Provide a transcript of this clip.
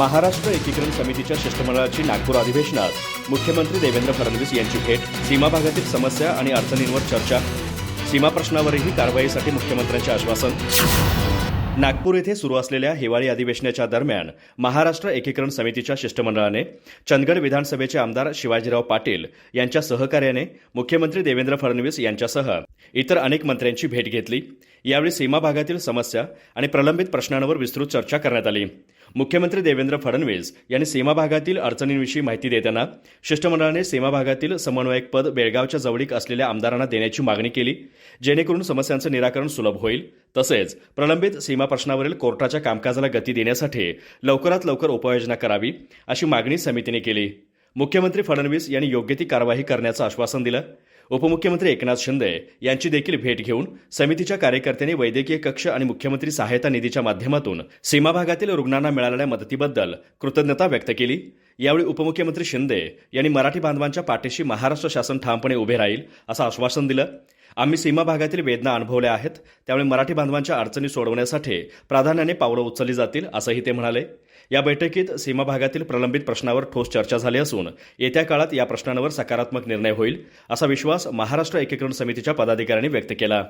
महाराष्ट्र एकीकरण समितीच्या शिष्टमंडळाची नागपूर अधिवेशनात मुख्यमंत्री देवेंद्र फडणवीस यांची भेट सीमा भागातील समस्या आणि अडचणींवर चर्चा. सीमा प्रश्नावरही कारवाईसाठी मुख्यमंत्र्यांचे आश्वासन. नागपूर येथे सुरू असलेल्या हिवाळी अधिवेशनाच्या दरम्यान महाराष्ट्र एकीकरण समितीच्या शिष्टमंडळाने चंदगड विधानसभेचे आमदार शिवाजीराव पाटील यांच्या सहकार्याने मुख्यमंत्री देवेंद्र फडणवीस यांच्यासह इतर अनेक मंत्र्यांची भेट घेतली. यावेळी सीमा भागातील समस्या आणि प्रलंबित प्रश्नांवर विस्तृत चर्चा करण्यात आली. मुख्यमंत्री देवेंद्र फडणवीस यांनी सीमा भागातील अडचणींविषयी माहिती देताना शिष्टमंडळाने सीमा भागातील समन्वयक पद बेळगावच्या जवळीक असलेल्या आमदारांना देण्याची मागणी केली जेणेकरून समस्यांचं निराकरण सुलभ होईल. तसेच प्रलंबित सीमा प्रश्नावरील कोर्टाच्या कामकाजाला गती देण्यासाठी लवकरात लवकर उपाययोजना करावी अशी मागणी समितीने केली. मुख्यमंत्री फडणवीस यांनी योग्य ती कारवाई करण्याचं आश्वासन दिलं. उपमुख्यमंत्री एकनाथ शिंदे यांची देखील भेट घेऊन समितीच्या कार्यकर्त्यांनी वैद्यकीय कक्ष आणि मुख्यमंत्री सहायता निधीच्या माध्यमातून सीमा भागातील रुग्णांना मिळालेल्या मदतीबद्दल कृतज्ञता व्यक्त केली. यावेळी उपमुख्यमंत्री शिंदे यांनी मराठी बांधवांच्या पाठीशी महाराष्ट्र शासन ठामपणे उभे राहील असं आश्वासन दिलं. आम्ही सीमा भागातील वेदना अनुभवल्या आहेत. त्यामुळे मराठी बांधवांच्या अडचणी सोडवण्यासाठी प्राधान्याने पावलं उचलली जातील असंही ते म्हणाले. या बैठकीत सीमा भागातील प्रलंबित प्रश्नावर ठोस चर्चा झाली असून येत्या काळात या प्रश्नांवर सकारात्मक निर्णय होईल असा विश्वास महाराष्ट्र एकीकरण समितीच्या पदाधिकाऱ्यांनी व्यक्त केला.